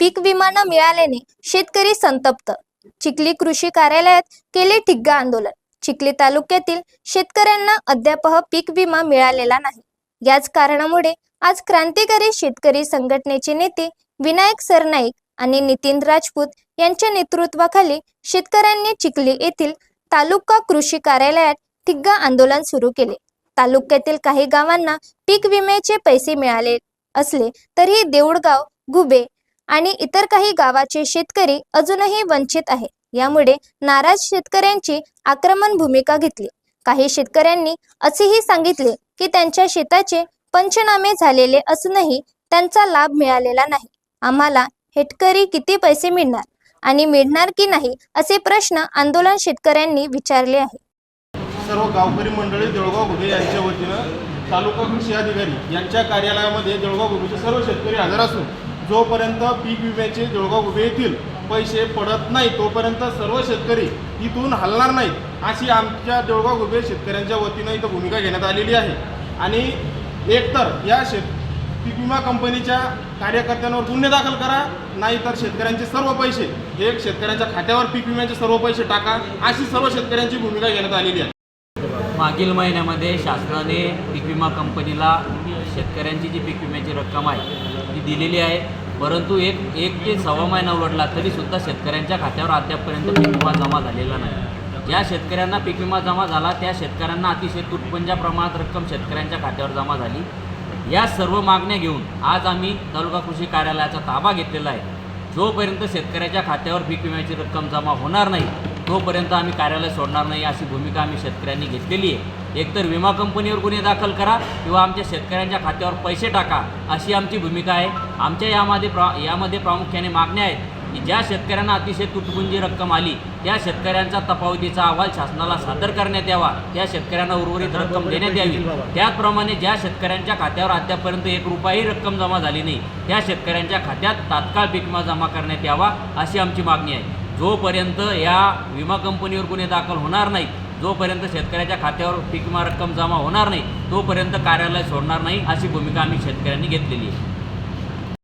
पीक विमा न मिळाल्याने शेतकरी संतप्त. चिखली कृषी कार्यालयात केले ठिग्गा आंदोलन. चिखली तालुक्यातील शेतकऱ्यांना अद्याप पीक विमा मिळालेला नाही. याच कारणामुळे आज क्रांतिकारी शेतकरी संघटनेचे नेते विनायक सरनाईक आणि नितीन राजपूत यांच्या नेतृत्वाखाली शेतकऱ्यांनी चिखली येथील तालुका कृषी कार्यालयात ठिग्गा आंदोलन सुरू केले. तालुक्यातील काही गावांना पीक विम्याचे पैसे मिळाले असले तरीही देऊळगाव घुबे आणि इतर काही गावाचे शेतकरी अजूनही वंचित आहेत. यामुळे नाराज शेतकऱ्यांची आक्रमण भूमिका घेतली. काही शेतकऱ्यांनी असेही सांगितले की त्यांच्या शेताचे पंचनामे झालेले असूनही त्यांचा लाभ मिळालेला नाही. आम्हाला हेटकरी किती पैसे मिळणार आणि मिळणार की नाही असे प्रश्न आंदोलन शेतकऱ्यांनी विचारले आहे. सर्व गावकरी मंडळी जळगाव घुगे यांच्या वतीनं तालुका कृषी अधिकारी यांच्या कार्यालयामध्ये जळगाव घुगेचे सर्व शेतकरी हजर असून जोपर्यंत पीक विम्याचे जळगाव उभे येतील पैसे पडत नाही तोपर्यंत सर्व शेतकरी इथून हलणार नाहीत अशी आमच्या जळगाव उभे शेतकऱ्यांच्या वतीनं इथं भूमिका घेण्यात आलेली आहे. आणि एकतर या शेत पीक विमा कंपनीच्या कार्यकर्त्यांवर गुन्हे दाखल करा नाहीतर शेतकऱ्यांचे सर्व पैसे हे शेतकऱ्यांच्या खात्यावर पीक विम्याचे सर्व पैसे टाका अशी सर्व शेतकऱ्यांची भूमिका घेण्यात आलेली आहे. मागील महिन्यामध्ये शासनाने पीक विमा कंपनीला शेतकऱ्यांची जी पीक विम्याची रक्कम आहे दिलेली आहे. परंतु एक एक ते सव्वा महिना उलटला तरीसुद्धा शेतकऱ्यांच्या खात्यावर अद्यापपर्यंत पीक विमा जमा झालेला नाही. ज्या शेतकऱ्यांना पीक विमा जमा झाला त्या शेतकऱ्यांना अतिशय तुटपुंजा प्रमाणात रक्कम शेतकऱ्यांच्या खात्यावर जमा झाली. या सर्व मागण्या घेऊन आज आम्ही तालुका कृषी कार्यालयाचा ताबा घेतलेला आहे. जोपर्यंत शेतकऱ्याच्या खात्यावर पीक विम्याची रक्कम जमा होणार नाही तोपर्यंत आम्ही कार्यालय सोडणार नाही अशी भूमिका आम्ही शेतकऱ्यांनी घेतलेली आहे. एकतर विमा कंपनीवर गुन्हे दाखल करा किंवा आमच्या शेतकऱ्यांच्या खात्यावर पैसे टाका अशी आमची भूमिका आहे. आमच्या यामध्ये प्रा यामध्ये प्रामुख्याने मागण्या आहेत की ज्या शेतकऱ्यांना अतिशय तुटपुंजी रक्कम आली त्या शेतकऱ्यांचा तफावतीचा अहवाल शासनाला सादर करण्यात यावा. त्या शेतकऱ्यांना उर्वरित रक्कम देण्यात यावी. त्याचप्रमाणे ज्या शेतकऱ्यांच्या खात्यावर अद्यापर्यंत एक रुपयाही रक्कम जमा झाली नाही त्या शेतकऱ्यांच्या खात्यात तात्काळ पीक विमा जमा करण्यात यावा अशी आमची मागणी आहे. जोपर्यंत या विमा कंपनीवर गुन्हे दाखल होणार नाही जोपर्यंत शेतकऱ्याच्या खात्यावर पीक विमा रक्कम जमा होणार नाही तोपर्यंत कार्यालय सोडणार नाही अशी भूमिका आम्ही शेतकऱ्यांनी घेतलेली आहे.